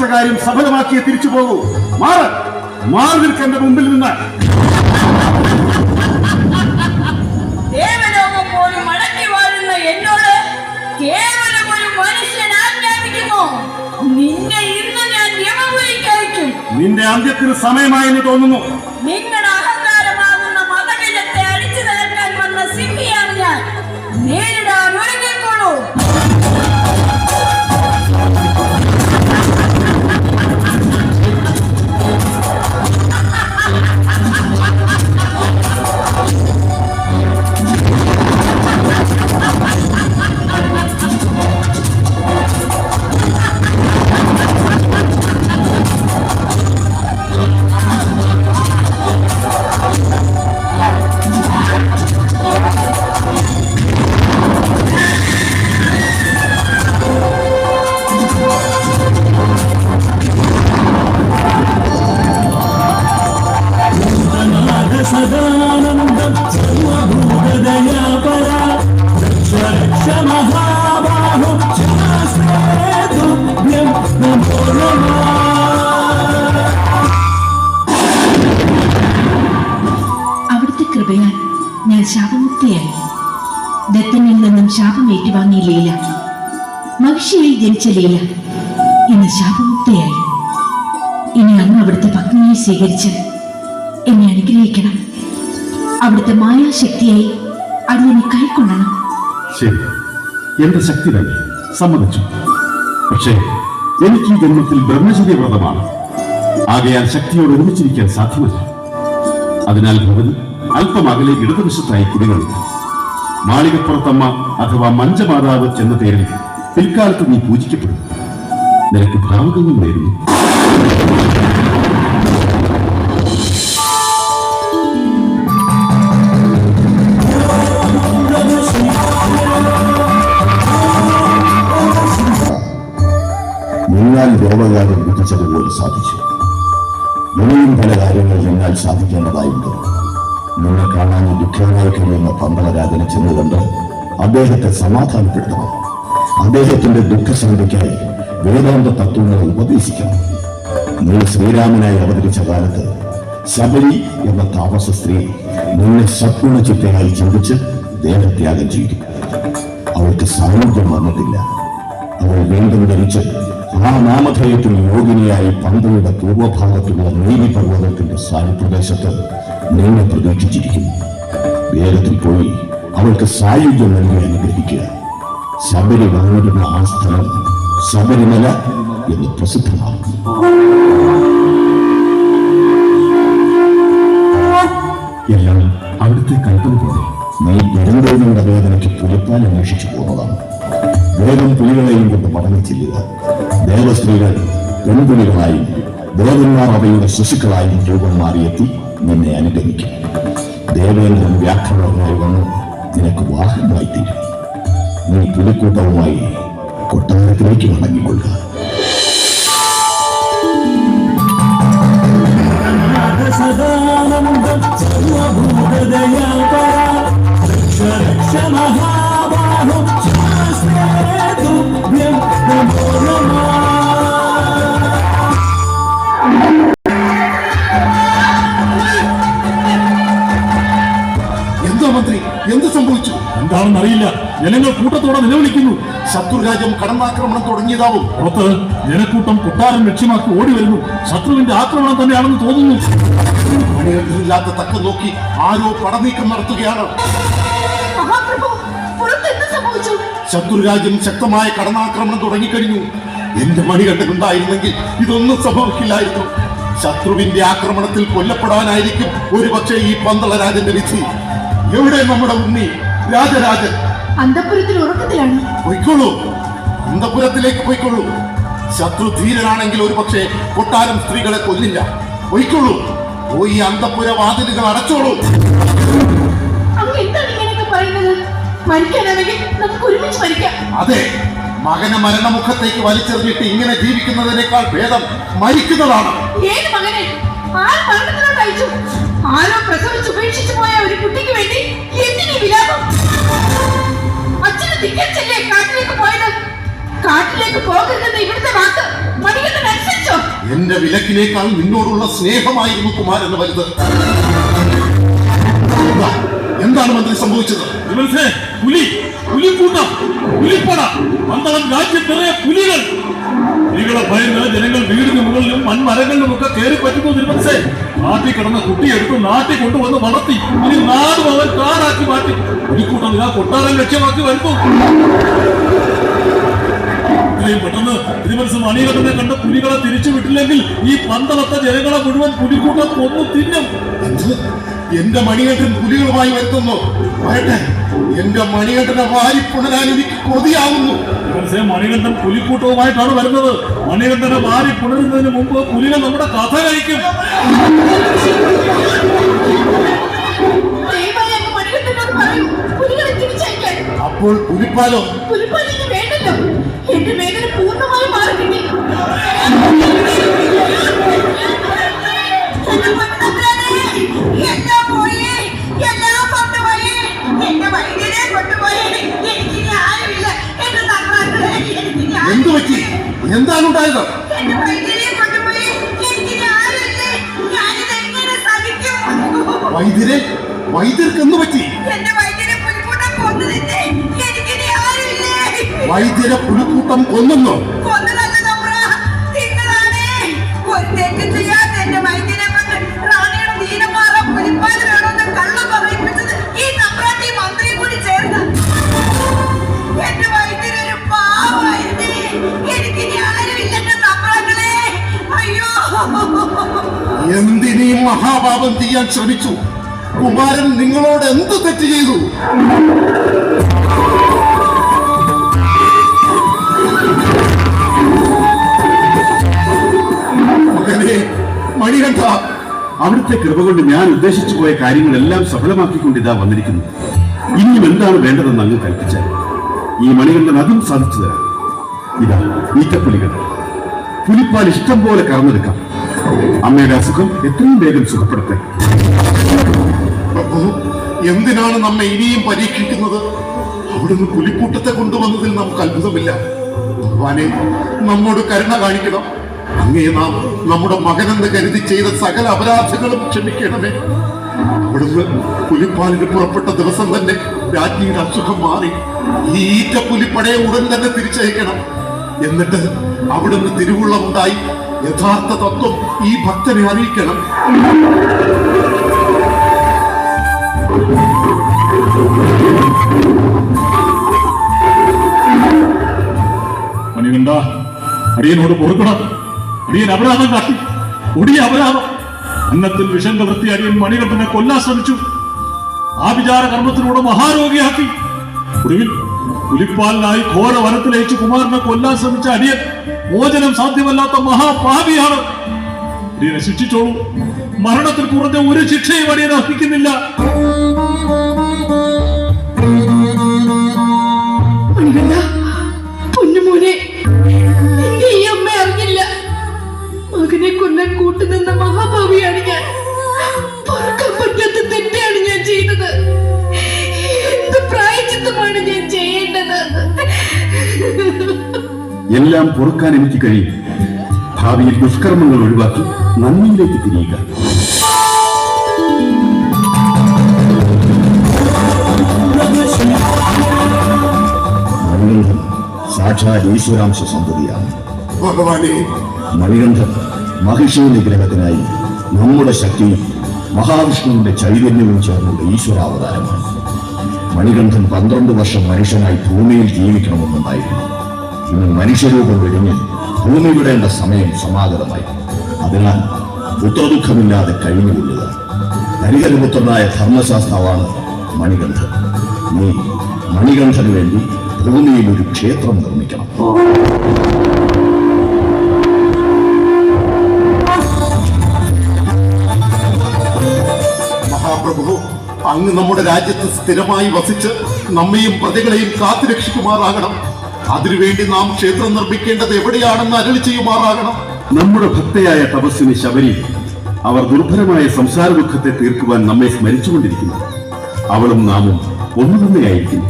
ആഗ്രഹിച്ച കാര്യം സഫലമാക്കിയേ തിരിച്ചു പോകൂ. മാറ്. മാറി നിൽക്കെന്റെ മുമ്പിൽ നിന്ന്. നിന്റെ അന്ത്യത്തിന് സമയമായെന്ന് തോന്നുന്നു. ദത്തനിൽ നിന്നും ശാപം ഏറ്റുവാങ്ങിയ ലീല. മഹിഷിയായി ജനിച്ച ലീല ഇന്ന് ശാപമുക്തയായി. ഇനി അന്ന് അവിടുത്തെ പത്നിയെ സ്വീകരിച്ച് എന്നെ അനുഗ്രഹിക്കണം. അവിടുത്തെ മായാശക്തിയായി അടിയനെ കൈക്കൊള്ളണം. ശരി. എന്റെ ശക്തി തന്നെ സമ്മതിച്ചു. പക്ഷേ എനിക്ക് ഈ ജന്മത്തിൽ ബ്രഹ്മചര്യ വ്രതമാണ്. ആകയാൽ ശക്തിയോട് ഒരുമിച്ചിരിക്കാൻ സാധ്യമല്ല. അതിനാൽ ഭവതി അല്പം അകലെ ഇടതുവശത്തായി കുടികൊള്ളുക മാളികപ്പുറത്തമ്മ അഥവാ മഞ്ചമാതാവ് എന്ന പേരിൽ പിൽക്കാലത്ത് നീ പൂജിക്കപ്പെടും. നിനക്ക് ഭാവകങ്ങൾ നേരുന്നു. മുങ്ങാൻ രോഗകാലം വിധിച്ചതുപോലെ സാധിച്ചു. ഇനിയും പല കാര്യങ്ങൾ നിന്നാൽ സാധിക്കേണ്ടതായുണ്ട്. നിന്നെ കാണാൻ ദുഃഖമായി കഴിയുന്ന പന്തളരാജനെ ചെന്ന് കണ്ട് അദ്ദേഹത്തെ സമാധാനപ്പെടുത്തണം. അദ്ദേഹത്തിന്റെ ദുഃഖശാന്തിക്കായി വേദാന്ത തത്വങ്ങളെ ഉപദേശിക്കണം. നിങ്ങൾ ശ്രീരാമനായി അവതരിച്ച കാലത്ത് ശബരി എന്ന താമസ സ്ത്രീ നിങ്ങളെ സത്വണ ചിത്തയായി ചിന്തിച്ച് ദേഹത്യാഗം ചെയ്തു. അവൾക്ക് സാന്നിധ്യം വന്നിട്ടില്ല. അവൾ വീണ്ടും ധരിച്ച് ആ നാമധേയത്തിൽ യോഗിനിയായി പന്തയുടെ പൂർവഭാഗത്തുള്ള നീലി പർവതത്തിന്റെ സായുപ്രദേശത്ത് നിന്നെ പ്രതീക്ഷിച്ചിരിക്കുന്നു. വേഗത്തിൽ പോയി അവൾക്ക് സായുധ്യം നൽകി അനുഗ്രഹിക്കുക. ശബരി വന്നിരുന്ന ആ സ്ഥലം ശബരിമല എന്ന് പ്രസിദ്ധമാണ്. എല്ലാം അവിടുത്തെ കൽപ്പന പോലെ. നീ ദുരന്തങ്ങളുടെ വേദനയ്ക്ക് പുലിപ്പാൽ അന്വേഷിച്ചു പോകുന്നതാണ് വേഗം പുലികളെയും കൊണ്ട് മടങ്ങി ചെല്ലുക ദേവസ്ത്രീകൾ പെൺപുലികളായും ദേവന്മാർ അവയുടെ ശിശുക്കളായും രൂപം മാറിയെത്തി നിന്നെ അനുഗമിക്കും ദേവേന്ദ്രൻ വ്യാഖ്യാനമായി വന്ന് നിനക്ക് വാഹനമായി തീരും. നീ പുലിക്കൂട്ടവുമായി കൊട്ടാരത്തിലേക്ക് മടങ്ങിക്കൊള്ളുക. എന്താ മന്ത്രി എന്ത് സംഭവിച്ചു? എന്താണെന്ന് അറിയില്ല ജനങ്ങൾ കൂട്ടത്തോടെ നിലവിളിക്കുന്നു. ശത്രുരാജ്യം കടന്നാക്രമണം തുടങ്ങിയതാവും. പുറത്ത് ജനക്കൂട്ടം കൊട്ടാരം ലക്ഷ്യമാക്കി ഓടി വരുന്നു. ശത്രുവിന്റെ ആക്രമണം തന്നെയാണെന്ന് തോന്നുന്നു. ഇല്ലാത്ത തക്ക നോക്കി ആരോ പടനീക്കം നടത്തുകയാണ്. മഹാപ്രഭു രാജ്യം സംഭവിച്ചു? ശത്രുരാജ്യം ശക്തമായ കടന്നാക്രമണം തുടങ്ങിക്കഴിഞ്ഞു. എന്റെ മണികണ്ഠനുണ്ടായിരുന്നെങ്കിൽ ഇതൊന്നും സംഭവിക്കില്ലായിരുന്നു. ശത്രുവിന്റെ ആക്രമണത്തിൽ കൊല്ലപ്പെടാനായിരിക്കും ഒരുപക്ഷെ ഈ പന്തളരാജന്റെ വിധി. എവിടെ നമ്മുടെ ഉണ്ണി? രാജരാജൻ. അന്തപുരത്തിൽ ഉറക്കത്തിലാണ്. പൊയ്ക്കൊള്ളൂ അന്തപുരത്തിലേക്ക് പൊയ്ക്കൊള്ളൂ ശത്രു ധീരനാണെങ്കിൽ ഒരു പക്ഷേ കൊട്ടാരം സ്ത്രീകളെ കൊല്ലില്ല. പൊയ്ക്കൊള്ളൂ പോയി അന്തപുര വാതിലുകൾ അടച്ചോളൂ. അതെ മകനെ മരണമുഖത്തേക്ക് വലിച്ചെറിഞ്ഞിട്ട് ഇങ്ങനെ ജീവിക്കുന്നതിനേക്കാൾ ഭേദം മരിക്കുന്നതാണ്. ഏത് മകനെ? ആ മരണത്തിലോട്ട് ആരോ പ്രസവിച്ച് ഉപേക്ഷിച്ചു പോയ ഒരു കുട്ടിക്ക് വേണ്ടി എന്തിനീ വിലാപം? അച്ഛന് തികച്ചല്ലേ കാട്ടിലേക്ക് പോയത്? കാട്ടിലേക്ക് പോകരുതെന്ന് ഇവിടുത്തെ വാക്ക് മണികണ്ഠൻ അനുസരിച്ചു? എന്റെ വിലക്കിനേക്കാൾ നിന്നോടുള്ള സ്നേഹമായിരുന്നു കുമാരന് വലുത്. എന്താ? എന്താണ് മന്ത്രി സംഭവിച്ചത്? പുലി പുലിക്കൂട്ടം പുലിപ്പട പന്തളം രാജ്യം നിറയെ പുലികൾ. പുലികളെ ഭയന്ന് ജനങ്ങൾ വീടിന് മുകളിലും മൺമരങ്ങളിലും ഒക്കെ കയറി പറ്റുന്നു തിരുമനസേ നാട്ടിൽ കിടന്ന കുട്ടിയെടുത്ത് നാട്ടിൽ കൊണ്ടുവന്ന് വളർത്തി. ഇനി നാടും അവൻ കാടാക്കി മാറ്റി. ഒരിക്കൂട്ടം ഞാൻ കൊട്ടാരം ലക്ഷ്യമാക്കി വരുന്നു. ഇത്രയും പെട്ടെന്ന് തിരുമനസ് മണികണ്ഠനെ കണ്ട പുലികളെ തിരിച്ചു വിട്ടില്ലെങ്കിൽ ഈ പന്തളത്തെ ജനങ്ങളെ മുഴുവൻ പുലിക്കൂട്ടം കൊന്നു തിന്നും? എന്റെ മണികേട്ടൻ പുലികളുമായി വരുത്തുന്നു. വരട്ടെ എന്റെ മണികണ്ഠനെ വാരിപ്പുണരാൻ എനിക്ക് കൊതിയാവുന്നു. മണികണ്ഠൻ പുലിക്കൂട്ടവുമായിട്ടാണ് വരുന്നത്. മണികണ്ഠനെ മാറി പുണരുന്നതിന് മുമ്പ് പുലികൾ നമ്മുടെ കഥ കഴിക്കും. അപ്പോൾ പുലിപ്പാലോ പുലിപ്പാലിന് വേണ്ടല്ലോ. എന്റെ വേദന പൂർണമായി എന്റെ വൈദ്യരെ വൈദ്യർക്ക് എന്തു പറ്റി? വൈദ്യരെ പുലിക്കൂട്ടം കൊന്നു നിന്നെ മഹാപാപം ചെയ്യാൻ ശ്രമിച്ചു. കുമാരൻ നിങ്ങളോട് എന്ത് തെറ്റ് ചെയ്തു? മണികണ്ഠ അവിടുത്തെ കൃപ കൊണ്ട് ഞാൻ ഉദ്ദേശിച്ചു പോയ കാര്യങ്ങളെല്ലാം സഫലമാക്കിക്കൊണ്ട് ഇതാ വന്നിരിക്കുന്നു. ഇനിയും എന്താണ് വേണ്ടതെന്ന് അങ്ങ് കൽപ്പിച്ചാൽ. ഈ മണികണ്ഠൻ അതും സാധിച്ചു തരാം. ഇതാ ഈറ്റപ്പുലികൾ. പുലിപ്പാൽ ഇഷ്ടം പോലെ കറന്നെടുക്കാം. അമ്മയുടെ അസുഖം എത്രയും വേഗം സുഖപ്പെടട്ടെ പ്രഭു എന്തിനാണ് നമ്മെ ഇനിയും പരീക്ഷിക്കുന്നത്? അവിടുന്ന് പുലിക്കൂട്ടത്തെ കൊണ്ടുവന്നതിൽ നമുക്ക് അത്ഭുതമില്ല. ഭഗവാനെ നമ്മോട് കരുണ കാണിക്കണം. അങ്ങേ നാം നമ്മുടെ മകനെന്ന് കരുതി ചെയ്ത സകല അപരാധങ്ങളും ക്ഷമിക്കണമേ. അവിടുന്ന് പുലിപ്പാലിന് പുറപ്പെട്ട ദിവസം തന്നെ രാജ്ഞിയുടെ അസുഖം മാറി. ഈറ്റ പുലിപ്പടയെ ഉടൻ തന്നെ തിരിച്ചയക്കണം. എന്നിട്ട് അവിടുന്ന് തിരുവുള്ളമുണ്ടായി യഥാർത്ഥ തത്വം ഈ ഭക്തനെ അറിയിക്കണം. മണികണ്ഠ അടിയനോട് പൊറുക്കണം. അടിയൻ അപരാധം കാട്ടി. ഒടിയ അപരാധം. അന്നത്തിൽ വിഷം കവർത്തി അടിയൻ മണികണ്ഠനെ കൊല്ലാൻ ശ്രമിച്ചു. ആ വിചാര കർമ്മത്തിലൂടെ മഹാരോഗിയാക്കി. ഒടുവിൽ പുലിപ്പാലിനായി ഘോര വനത്തിലയച്ച് കുമാരനെ കൊല്ലാൻ ശ്രമിച്ച അടിയൻ മോചനം സാധ്യമല്ലാത്ത മഹാപാപിയാണ്. അടിയനെ ശിക്ഷിച്ചോളൂ. മരണത്തിൽ കുറഞ്ഞ ഒരു ശിക്ഷയും അടിയൻ അർഹിക്കുന്നില്ല ഞാൻ. ഞാൻ ചെയ്തത്. എന്ത് പ്രായചിത്തമാണ് ഞാൻ ചെയ്യേണ്ടത് എല്ലാം പൊറുക്കാൻ എനിക്ക് കഴിയും. ഭാവിയിൽ ദുഷ്കർമ്മങ്ങൾ ഒഴിവാക്കി നന്ദിയിലേക്ക് തിരിയുക. മണികണ്ഠൻ സാക്ഷാൽ ഈശ്വരാംശ സന്തതിയാണ് ഭഗവാനെ. മണികണ്ഠൻ മഹിഷി നിഗ്രഹത്തിനായി നമ്മുടെ ശക്തിയും മഹാവിഷ്ണുവിന്റെ ചൈതന്യവും ചേർന്നുള്ള ഈശ്വരാവതാരമാണ്. മണികണ്ഠൻ പന്ത്രണ്ട് വർഷം മനുഷ്യനായി ഭൂമിയിൽ ജീവിക്കണമെന്നുണ്ടായിരുന്നു. ഇന്ന് മനുഷ്യരൂപം വെടിഞ്ഞ് ഭൂമി വിടേണ്ട സമയം സമാഗതമായി. അതിനാൽ പുത്രദുഃഖമില്ലാതെ കഴിഞ്ഞുകൊള്ളുക. ഹരിഹരപുത്രനായ ധർമ്മശാസ്താവാണ് മണികണ്ഠൻ. നീ മണികണ്ഠന് വേണ്ടി ഭൂമിയിൽ ഒരു ക്ഷേത്രം നിർമ്മിക്കണം. മഹാപ്രഭു അങ്ങ് നമ്മുടെ രാജ്യത്ത് സ്ഥിരമായി വസിച്ച് നമ്മയും പ്രജകളെയും കാത്തുരക്ഷിക്കുമാറാകണം. അതിനുവേണ്ടി നാം ക്ഷേത്രം നിർമ്മിക്കേണ്ടത് എവിടെയാണെന്ന് അരളി ചെയ്യുമാറാകണം. നമ്മുടെ ഭക്തയായ തപസ്വിനി ശബരി അവർ ദുർഭരമായ സംസാര ദുഃഖത്തെ തീർക്കുവാൻ നമ്മെ സ്മരിച്ചുകൊണ്ടിരിക്കുന്നു. അവളും നാമും ഒന്നു തന്നെയായിരിക്കും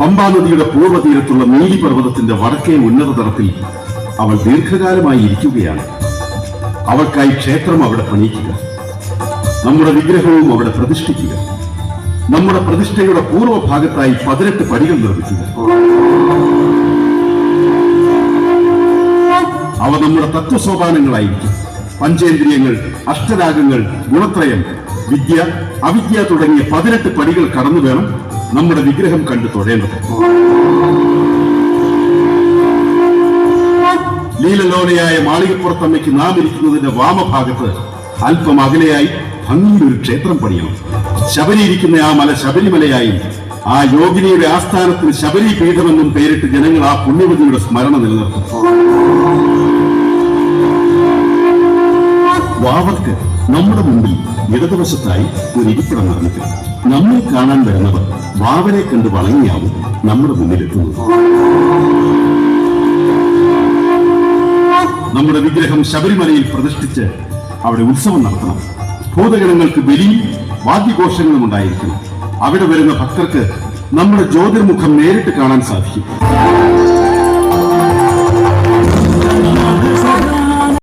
പമ്പാ നദിയുടെ പൂർവതീരത്തുള്ള നീലി പർവതത്തിന്റെ വടക്കേ ഉന്നത തലത്തിൽ അവൾ ദീർഘകാലമായി ഇരിക്കുകയാണ്. അവൾക്കായി ക്ഷേത്രം അവിടെ പണിയിക്കുക. നമ്മുടെ വിഗ്രഹവും അവിടെ പ്രതിഷ്ഠിക്കുക. നമ്മുടെ പ്രതിഷ്ഠയുടെ പൂർവഭാഗത്തായി പതിനെട്ട് പടികൾ നിർമ്മിക്കുക. അവ നമ്മുടെ തത്വസോപാനങ്ങളായിരിക്കും പഞ്ചേന്ദ്രിയങ്ങൾ അഷ്ടരാഗങ്ങൾ ഗുണത്രയം വിദ്യ അവിദ്യ തുടങ്ങിയ പതിനെട്ട് പടികൾ കടന്നു വേണം നമ്മുടെ വിഗ്രഹം കണ്ടു തൊഴേണ്ടത്. ലീലലോലയായ മാളികപ്പുറത്തമ്മയ്ക്ക് നാം ഇരിക്കുന്നതിന്റെ വാമഭാഗത്ത് അല്പം അകലെയായി ഭംഗിയൊരു ക്ഷേത്രം പണിയണം. ശബരി ഇരിക്കുന്ന ആ മല ശബരിമലയായി ആ യോഗിനിയുടെ ആസ്ഥാനത്തിന് ശബരി പീഠമെന്നും പേരിട്ട് ജനങ്ങൾ ആ പുണ്യവതിയുടെ സ്മരണ നിലനിർത്തും. വാവർക്ക് നമ്മുടെ മുമ്പിൽ ഇടതുവശത്തായി ഒരു ഇരിപ്പിടം നടന്നിട്ട് നമ്മെ കാണാൻ വരുന്നവർ വാവരെ കണ്ട് വളങ്ങിയാവും നമ്മുടെ മുന്നിലെത്തുന്നത്. നമ്മുടെ വിഗ്രഹം ശബരിമലയിൽ പ്രതിഷ്ഠിച്ച് അവിടെ ഉത്സവം നടത്തണം. ഭൂതഗണങ്ങൾക്ക് ബലിയും വാദ്യഘോഷങ്ങളും ഉണ്ടായിരിക്കണം. അവിടെ വരുന്ന ഭക്തർക്ക് നമ്മുടെ ജ്യോതിർമുഖം നേരിട്ട് കാണാൻ സാധിക്കും.